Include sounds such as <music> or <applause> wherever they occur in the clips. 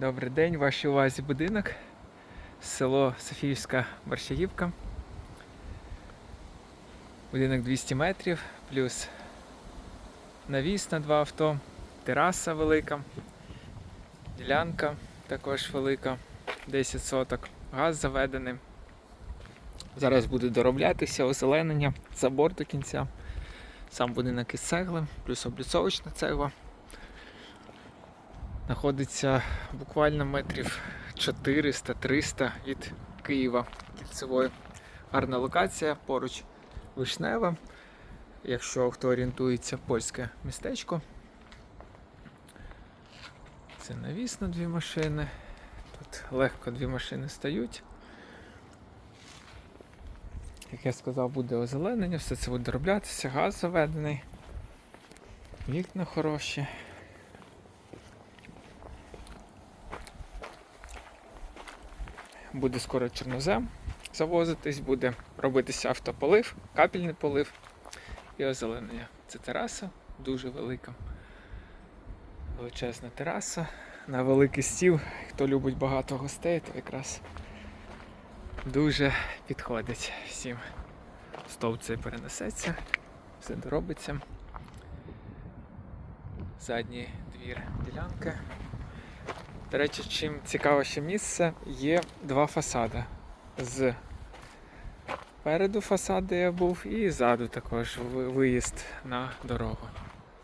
Добрий день, вашій увазі будинок. Село Софіївська Борщагівка. Будинок 200 метрів, плюс навіс на два авто, тераса велика, ділянка також велика, 10 соток, газ заведений. Зараз буде дороблятися озеленення, забор до кінця. Сам будинок із цегли, плюс обліцовочна цегла. Знаходиться буквально метрів 400-300 від Києва кільцевої. Гарна локація, поруч Вишнева. Якщо хто орієнтується, польське містечко. Це навіс на дві машини. Тут легко дві машини стають. Як я сказав, буде озеленення, все це буде дороблятися, газ заведений, вікна хороші. Буде скоро чорнозем завозитись, буде робитися автополив, капельний полив і озеленення. Це тераса дуже велика. Величезна тераса. На великий стіл. Хто любить багато гостей, то якраз дуже підходить всім. Стовп цей перенесеться, все доробиться. Задній двір ділянки. До речі, чим цікаве ще місце, є два фасади. З переду фасад, я був, і ззаду також виїзд на дорогу.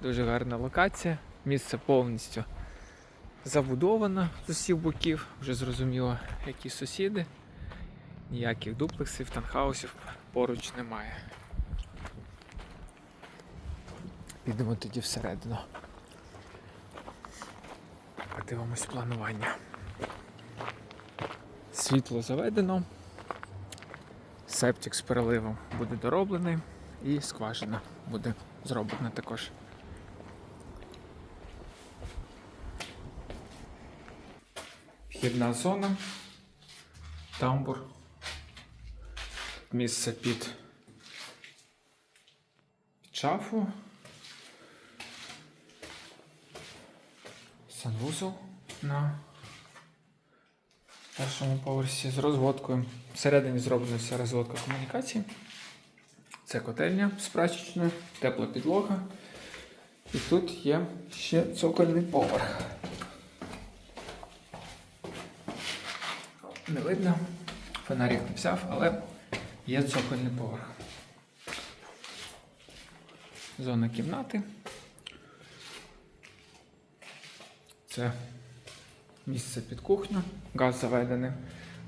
Дуже гарна локація. Місце повністю забудовано з усіх боків. Вже зрозуміло, які сусіди. Ніяких дуплексів, танхаусів поруч немає. Підемо тоді всередину. Подивимось планування. Світло заведено. Септик з переливом буде дороблений і скважина буде зроблена також. Вхідна зона, тамбур, місце під, шафу, санвузол на першому поверсі з розводкою. Всередині зроблена вся розводка комунікації. Це котельня з прачечною, тепла підлога. І тут є ще цокольний поверх. Не видно, фонарик не взяв, але є цокольний поверх. Зона кімнати. Це місце під кухню, газ заведений,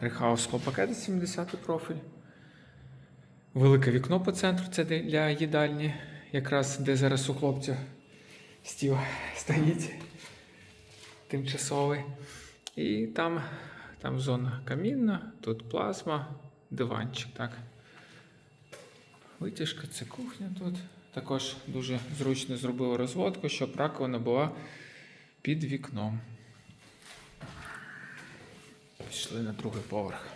рехаус склопакети 70 профіль. Велике вікно по центру, це для їдальні, якраз де зараз у хлопця стіл <laughs> стоїть тимчасовий. І там, там зона камінна, тут плазма, диванчик. Так. Витяжка, це кухня тут. Також дуже зручно зробили розводку, щоб раковина була під вікном. Пішли на другий поверх.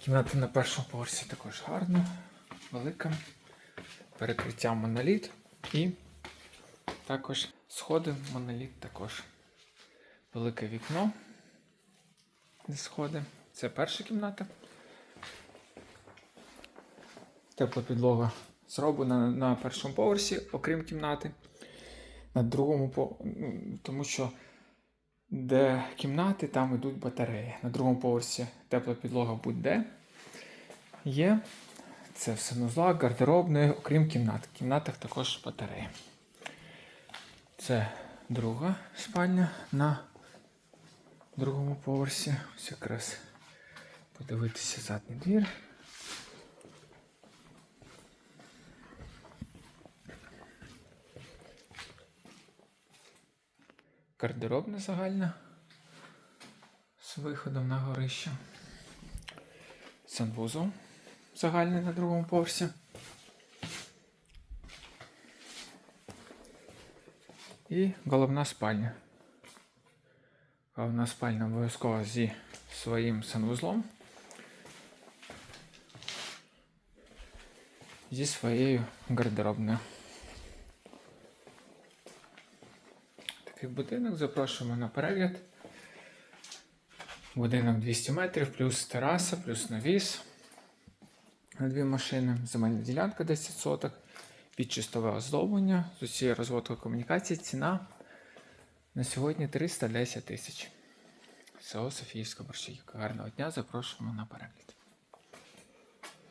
Кімната на першому поверсі також гарна, велика. Перекриття моноліт і також сходи моноліт також. Велике вікно. Де сходи. Це перша кімната. Тепла підлога зроблена на першому поверсі, окрім кімнати. На другому по... ну, тому що де кімнати, там йдуть батареї. На другому поверсі тепла підлога будь-де є. Це в санузлах, гардеробної, окрім кімнат. В кімнатах також батареї. Це друга спальня на другому поверсі. Ось якраз подивитися задній двір. Гардеробна загальна з виходом на горище. Санвузол загальний на другому поверсі. І головна спальня. Головна спальня обов'язково зі своїм санвузлом. Зі своєю гардеробною. Такий будинок. Запрошуємо на перегляд. Будинок 200 метрів, плюс тераса, плюс навіс. На дві машини. Земельна ділянка 10 соток. Підчистове оздоблення. З усією розводкою комунікації. Ціна на сьогодні 310 тисяч. Село Софіївська Борщагівка. Гарного дня. Запрошуємо на перегляд.